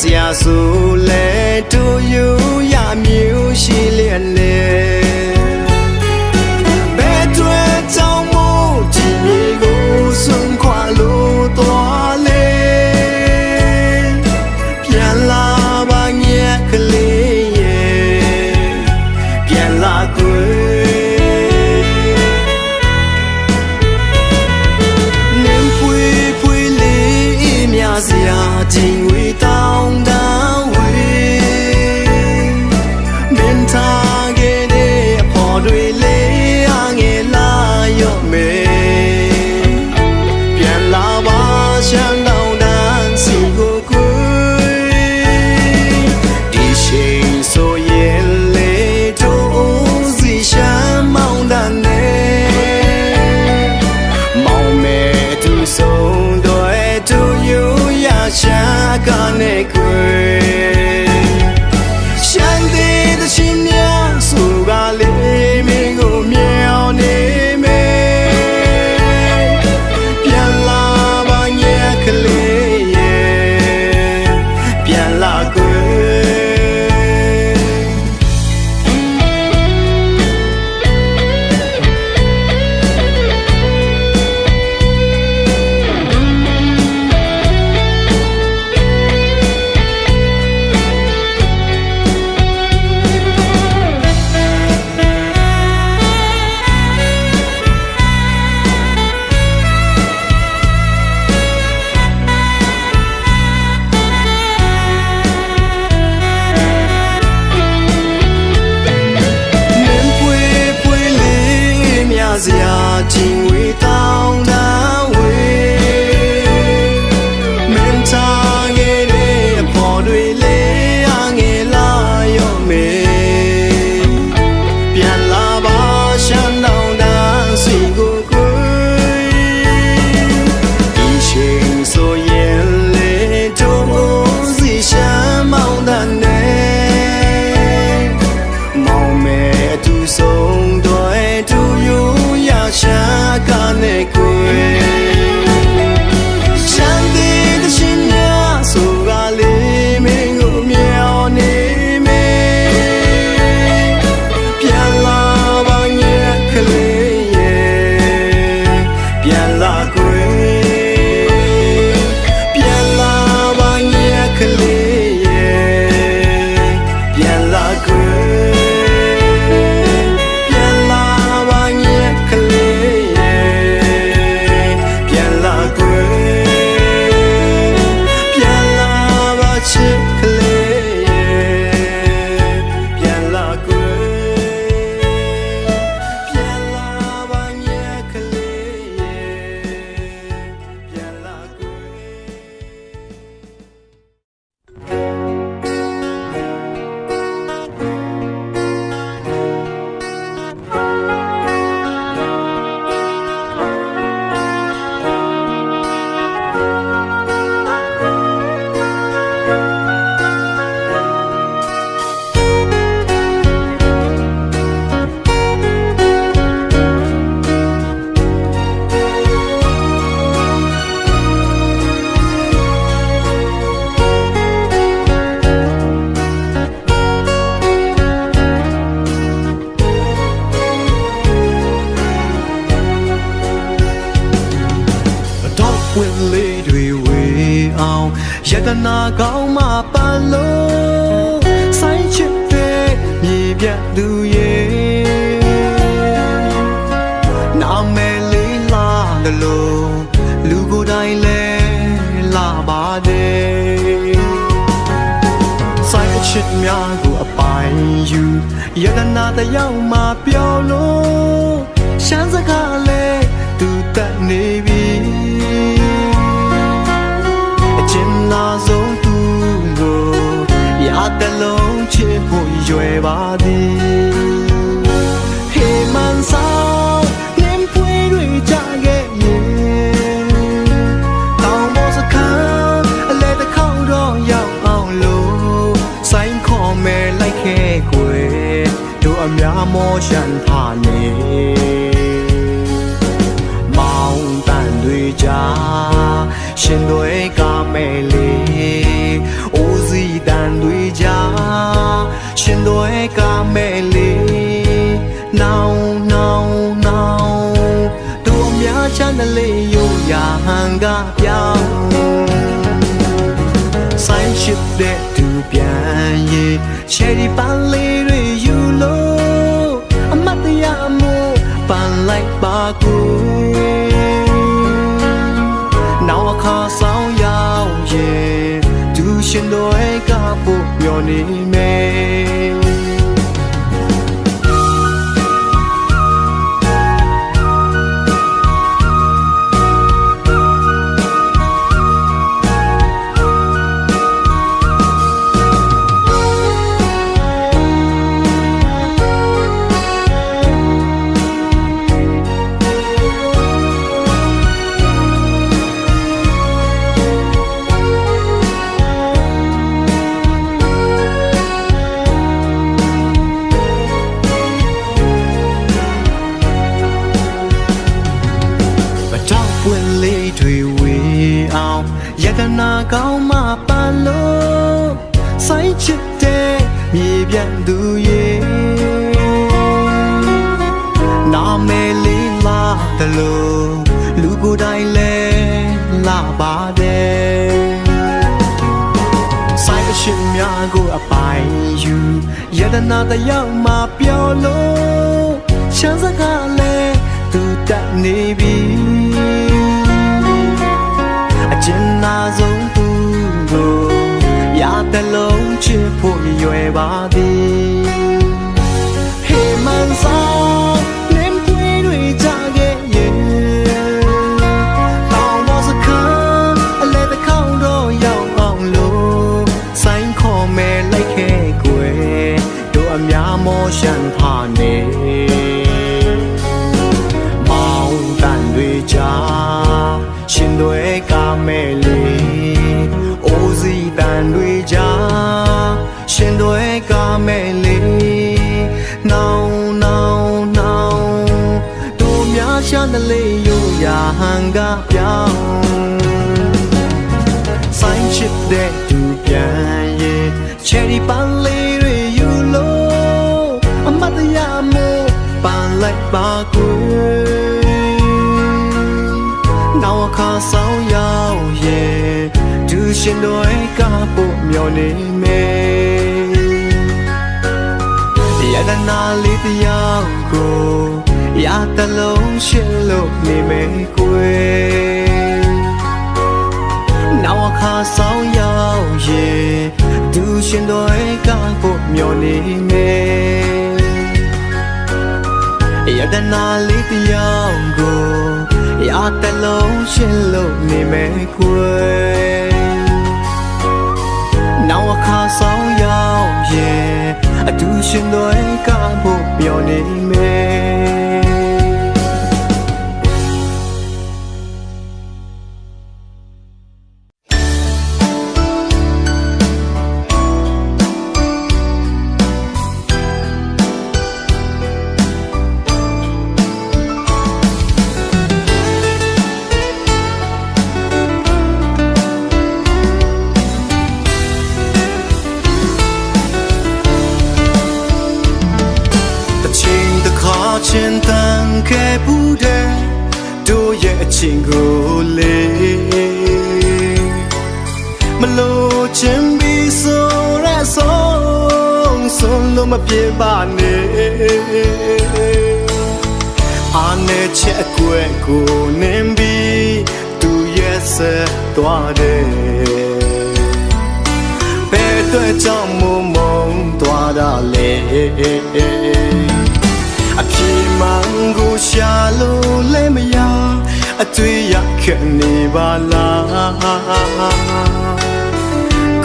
ဆရာဆိုလဲ to you ရွယ်ပါသည်ဟေမန်ဆောင်ရင်ပွေတွေကြခဲ့ရင်တောင်ပေါ်စခန်းအလဲတစ်ခေါက်တော့ရောက်အောင်လို့ဆိုင်ခေါ်မယ်လိုက်ခဲ့ကွယ်တို့အများမောရှန်ပါနေမောင်တန်တွေကြရှင်တို့ တဲ့သူပြန်ရေးချယ်ရီပန်းလေးတွေယူလို့အမတ်တရားမို့ပန်လိုက်ပါကိုနောက်အခါဆောင်ရောက်ရဲ့သူရှင်တွေကပို့မျောနေ ချစ်တဲ့မြေပြန့်သူရဲ့နာမည်လေးလာတယ်လို့လူကိုယ်တိုင်လဲလာပါတယ်ဆိုင်အရှင်များကိုအပိုင်ယူယတနာတယောက်မှပြောလို့ချမ်းစကားလဲသူတက်နေပြီအကျဉ်းနာဆုံးသူကိုရ တဲ့လုံးချစ်ဖို့ရွယ်ပါသည်ဟေမန်ဆောင်နင်းပွေးတွေကြခဲ့ရဲ့တောင်းတော့စခန်းအလဲတစ်ခေါက်တော့ရောက်အောင်လို့ဆိုင်ခေါ်မဲလိုက်ခဲ့ကွယ်တို့အများမောရှန်ဖာနေ ရဲ့ချယ်ရီပန်းလေးတွေယူလို့အမတ်တရားမို့ပန်လိုက်ပါကွယ်နောက်အခါဆောင်ရောက်ရဲ့သူရှင်တွေကပို့မျောနေမယ်ရတနာလေးတရားကိုရတလုံးရှင်လို့နေမယ်ကွယ်နောက်အခါဆောင်ရောက်ရဲ့သူ ရှင်တွေကဖို့မျောနေမယ်ရတနာလေးတရားကိုရတလုံးရှင်လို့နေမယ်ကွယ်နောက်အခါဆောင်ရောက်ရဲ့အတူရှင်တွေကဖို့မျောနေမယ် ချင်းပြီးဆိုရဲဆုံးဆုံးလို့မပြေပါနဲ့အာနဲ့ချက်အကွယ်ကိုနင်းပြီးသူရဲ့ဆက်သွားတယ်ဘယ်အတွက်ကြောင့်မို့မုံသွားတာလဲအပြေမှန်ကိုရှာလို့လဲမရအတွေ့ရခဲ့နေပါလား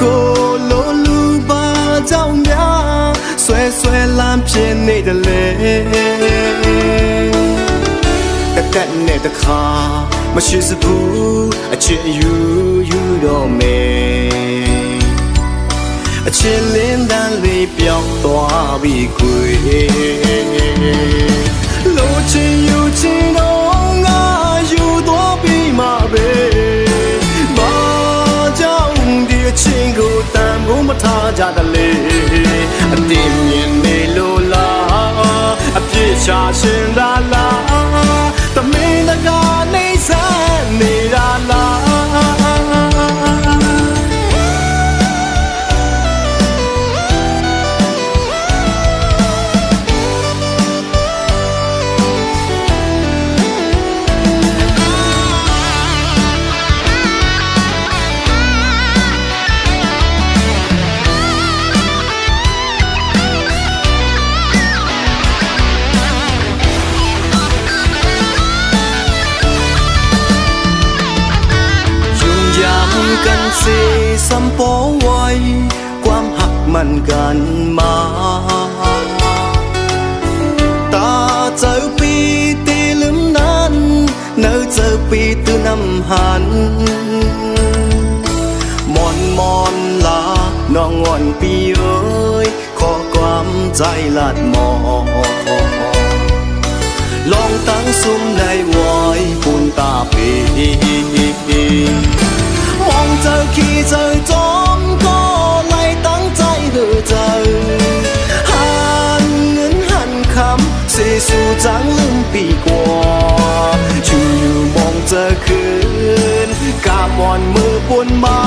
ကိုလိုလူပါကြောင့်များဆွဲဆွဲလမ်းပြင်းနေတယ်လေတကက်နဲ့တခါမရှိစဘူးအချစ်ယူယူတော့မယ်အချစ်လင်းတန်းလေးပြောင်းသွားပြီကွယ်လိုချင်ယူချင်တော့ မထားကြတယ်လေအတင်း ปีเอ้ยขอความใจลาดมองลองตั้งซุ้มในวอยปูนตาปีมองเจอขี้เจอจอมก็เลยตั้งใจเธอเจอหันเงินหันคำเสียสู่จังลืมปีกว่าชูอยู่มองเจอคืนกามอนมือปุ่นมา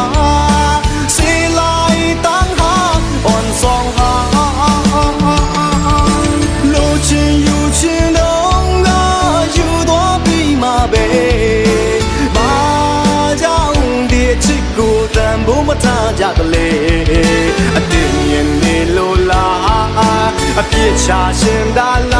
ကြတလေအတင်းရင်နေလိုလားအပြစ်ချရှင်သာလား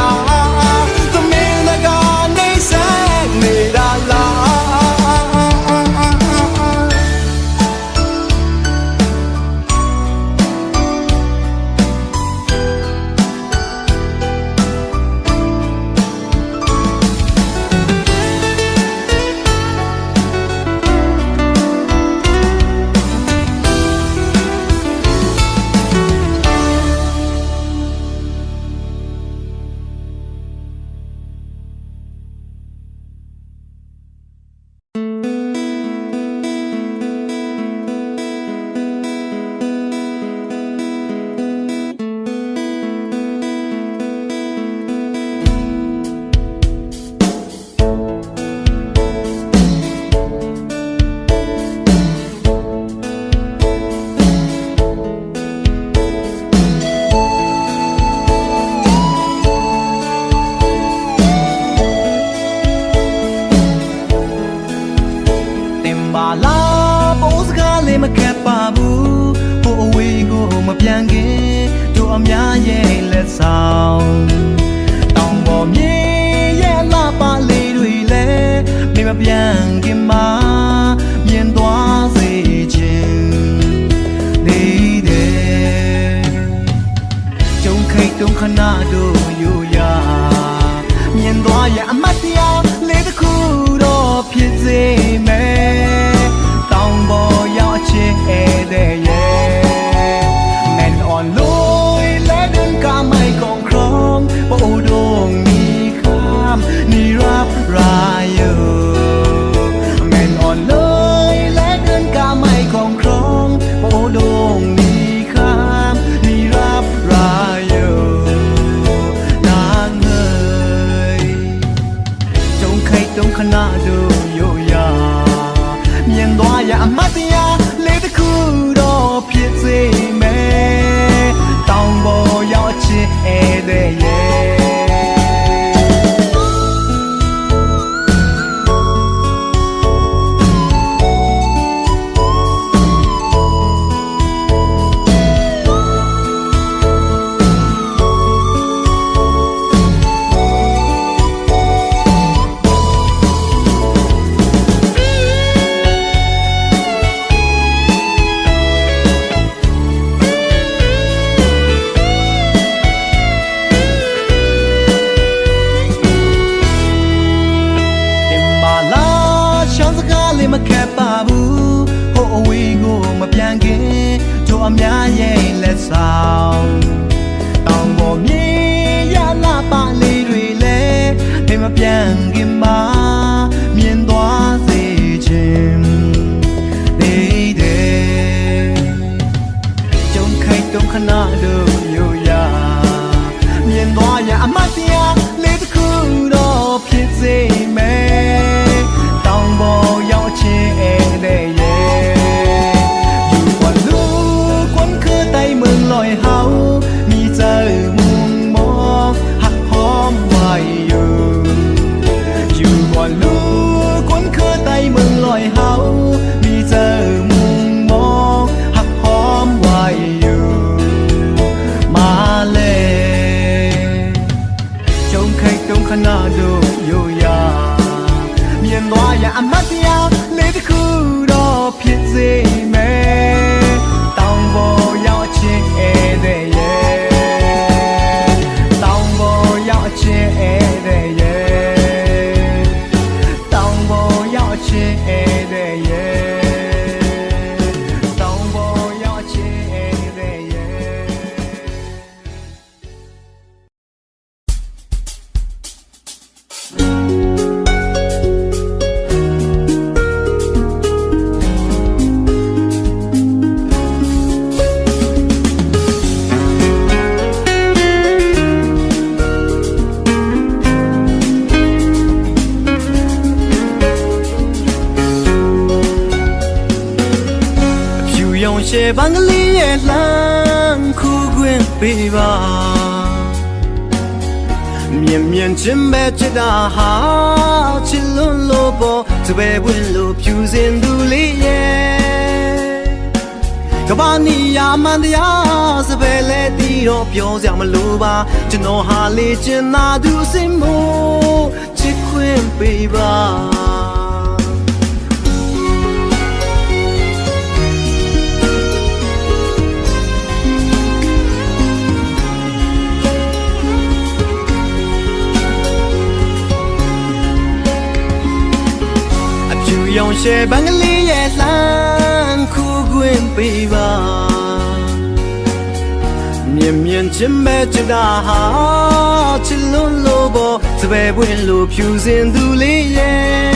เฮามีเจอมุงมองหักหอมไว้อยู่ มาเลยจงใครจงขนาดูอยู่ยาเมียนว่าอย่าอำมาเดียวเลยที่คู่ ရှယ်ဘန်ကလေးရဲ့လှမ်းခုခွင့်ပေးပါမြင်မြင်ချင်းပဲချစ်တာဟာချစ်လွန်းလို့ပေါ်စပယ်ဝင်လို့ဖြူစင်သူလေးရဲ့ကဘာနီယာမန်တရားစပယ်လဲတီတော့ပြောစရာမလိုပါကျွန်တော်ဟာလေချင်သာသူစင်မို့ချစ်ခွင့်ပေးပါ င်ရှယ်ဘန်ကလေးရဲ့လှမ်းခုခွင့်ပေးပါမြင်မြင်ချင်းမဲ့ချစ်တာဟာချစ်လွန်းလို့ပေါ်စပယ်ပွင့်လို့ဖြူစင်သူလေးရဲ့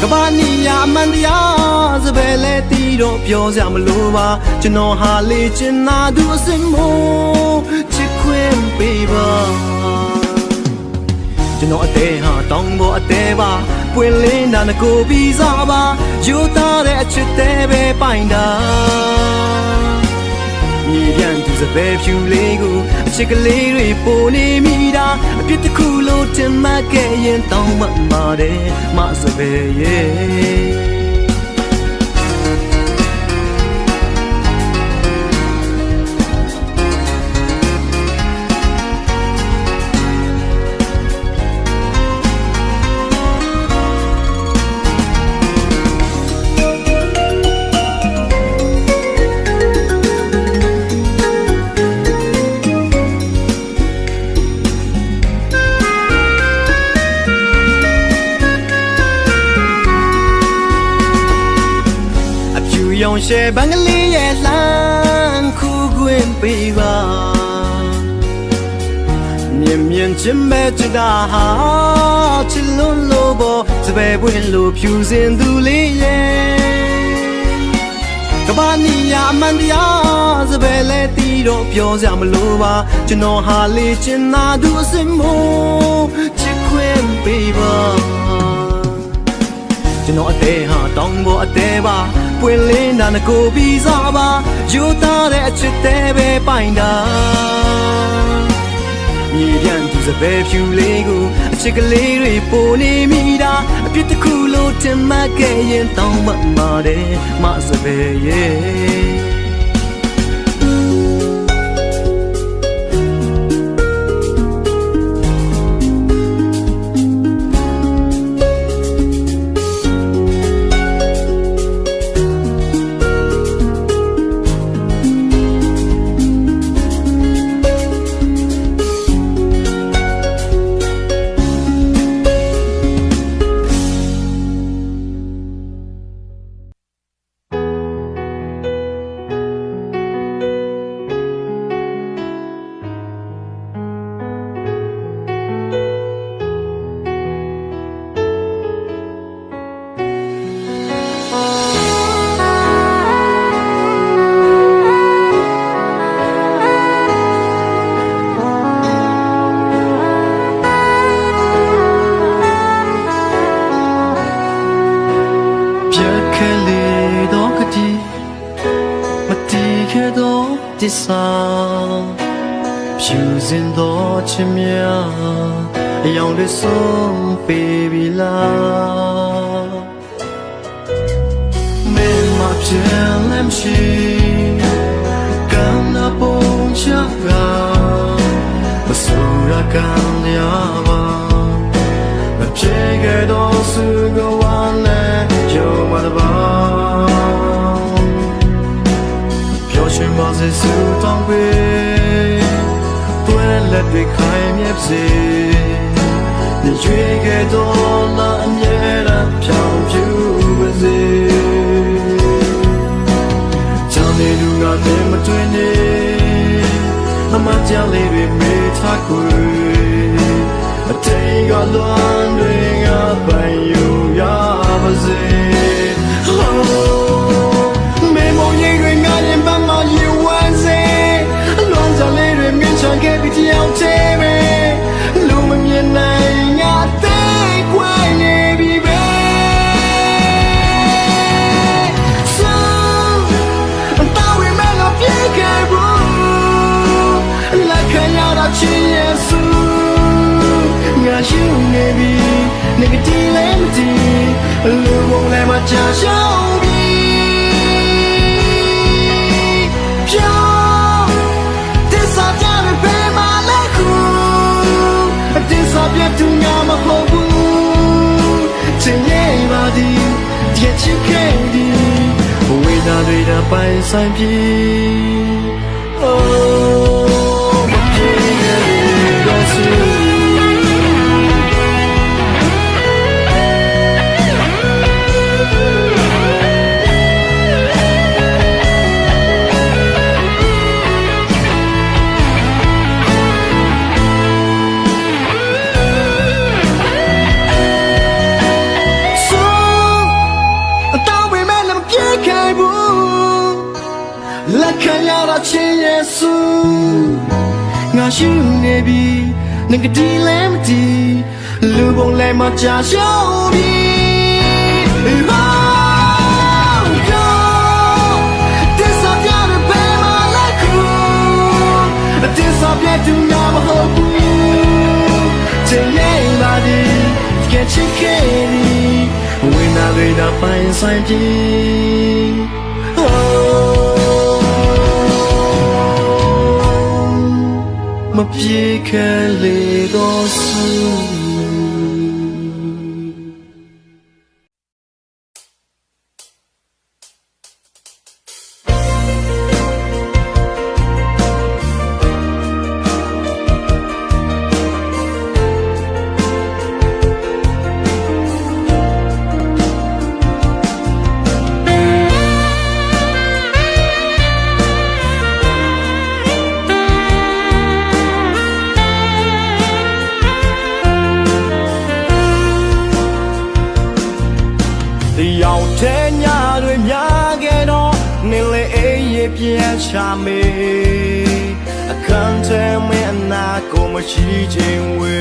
ကဘာနီယာမန်တရားစပယ်လဲတီတော့ပြောစရာမလိုပါကျွန်တော်ဟာလေချင်နာသူအစင်မို့ချစ်ခွင့်ပေးပါကျွန်တော်အသေးဟာတောင်းပေါ်အသေးပါ ပွင့်လင်းတာငကိုပြီးစားပါယူသားတဲ့အချစ်သေးပဲပိုင်တာမြေပြန်သူစပယ်ဖြူလေးကိုအချစ်ကလေးတွေပိုနေမိတာအပြစ်တစ်ခုလို့တင်မှတ်ခဲ့ရင်တောင်းမှမာတယ်မစပယ်ရဲ့ ရောင်ရှယ်ဘန်ကလေးရဲ့လှမ်းခုခွင့်ပေးပါမြင်မြင်ချင်းမဲ့ချစ်တာဟာချစ်လွန်းလို့ပေါ်စပယ်ပွင့်လို့ဖြူစင်သူလေးရဲ့ကဘာနီယာအမန်တရားစပယ်လဲတီတော့ပြောစရာမလိုပါကျွန်တော်ဟာလေချင်သာသူအစင်မို့ချစ်ခွင့်ပေးပါကျွန်တော်အသေးဟာတောင်းပေါ်အသေးပါ ပွင့်လင်းတာငကိုပြီးစားပါယူသားတဲ့အချစ်သေးပဲပိုင်တာမြေပြန်သူစပယ်ဖြူလေးကိုအချစ်ကလေးတွေပိုနေမိတာအပြစ်တစ်ခုလို့တင်မှတ်ခဲ့ရင်တောင်းမှမာတယ်မစပယ်ရဲ့ င်တွေဆုံးပေးပြီလားမင်းမပြန်လမ်းရှိကံနာပုံချကမဆူရကန်ရပါမပြေခဲ့တော့စုကဝမ်းနဲ့ရုံမတပါပျော်ရွှင်ပါစေစုတောင်းပေးတွဲလက်တွေခိုင်မြဲစေ နေရွေခဲ့တော့လာအမြဲတမ်းဖြောင်းဖြူပါစေချမ်းနေလူကတည်းမတွေ့နေအမကြောင့်လေးတွေမေးထားခွေအ လူပုံလည်းမချရှောင်းပြီပြောင်းတစ္ဆာကြရပေမလဲခုတစ္ဆာပြတ်သူများမဟုတ်ဘူးချင်ရဲ့ပါသည်တည့်ချစ်ခဲ့သည်ဝိညာဉ်တွေတပိုင်ဆိုင်ပြီ Oh, ရှိနေပြီငကတိလည်းမတီလူပုံလည်းမချရှောင်းပြီ Oh, God, this up your baby, my like you. This up your do not hope you. Today, body, get you candy. When I read up inside you. Oh, my pique, little soon. တရား ရပြန်ချမေအခန်းထဲမင်းအနာကိုမရှိခြင်းဝေ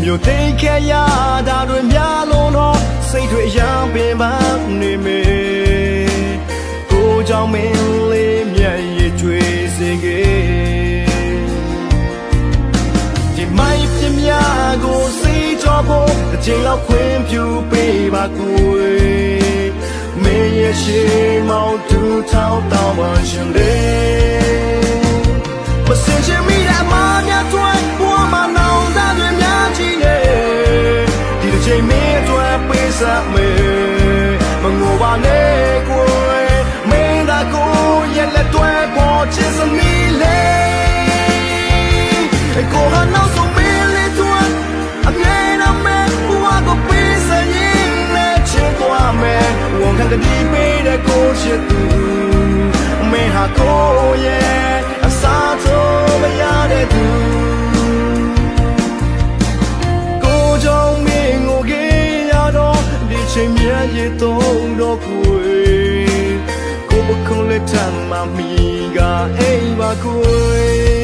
မြို့သိမ်းခဲ့ရတာတွေများလုံးတော့စိတ်တွေရံပင်ပန်းနေမေကိုကြောင့်မင်းလေးမျက်ရည်ကျွေးစေခဲ့ဒီမိုင်းပြမြကိုစီကြောဖို့အချိန်လောက်ခွင့်ပြုပေးပါကိုယ် မင်းရဲ့ရှိမောင်တူထောင်းတောင်းပါရှင်လေမစင်ချင်မိတဲ့မာမြတ်တွေဘဝမှာနောင်တတွေ ဝန်ခံတဲ့ဒီပေးတဲ့ကိုချစ်သူမင်းဟာကိုရဲ့အစားထိုးမရတဲ့သူကိုကြောင့်မင်းကိုကြည့်ရတော့ဒီချိန်မြတ်ရတော့တော့ကိုယ်ကိုပခုံးလက်ထမ်းမမီကအိမ်ပါကို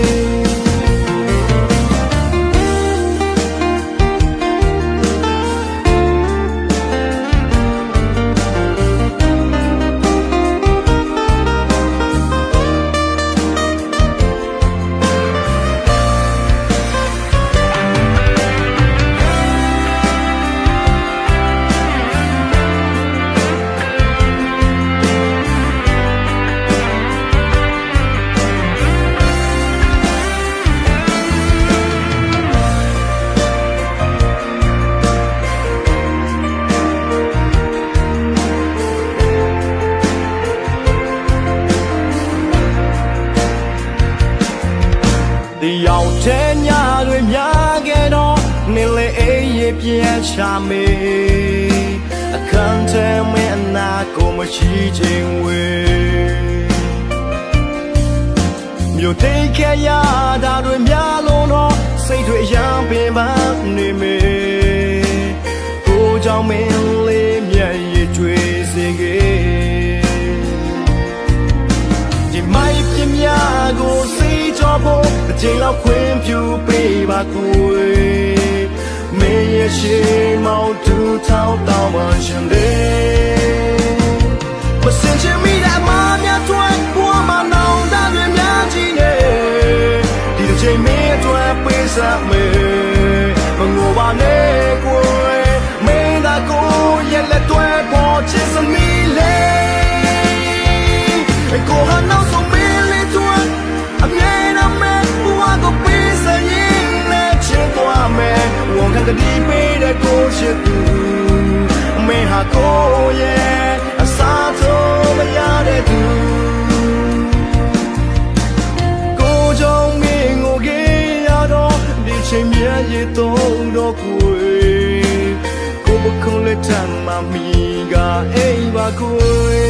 ဖို့အချိန်လောက်ခွင့်ပြုပေးပါကိုယ်မင်းရဲ့ရှိမောင်သူထောက်တောင်းပါရှင်တဲ့မစင်ချင်မိတဲ့မာမြတ်တွင်ဘဝမှာနောင်တတွေများကြီးနေဒီတစ်ချိန်မင်းအတွက်ပေးစပ်မယ်မငိုပါနဲ့ကိုယ်မင်းသာကိုယ်ရဲ့လက်တွဲပေါ်ချစ်စမီလေးကိုဟာနောက်ဆုံး တဲ့ကိုရှိသူမင်းဟာကိုရဲ့အစားဆုံးမရတဲ့သူကိုကြောင့်မင်းကိုကြရတော့ဒီချိန်မြတ်ရတော့တော့ကိုယ်ကိုပခုံးလက်ထမ်းမမီကအိမ်ပါကိုယ်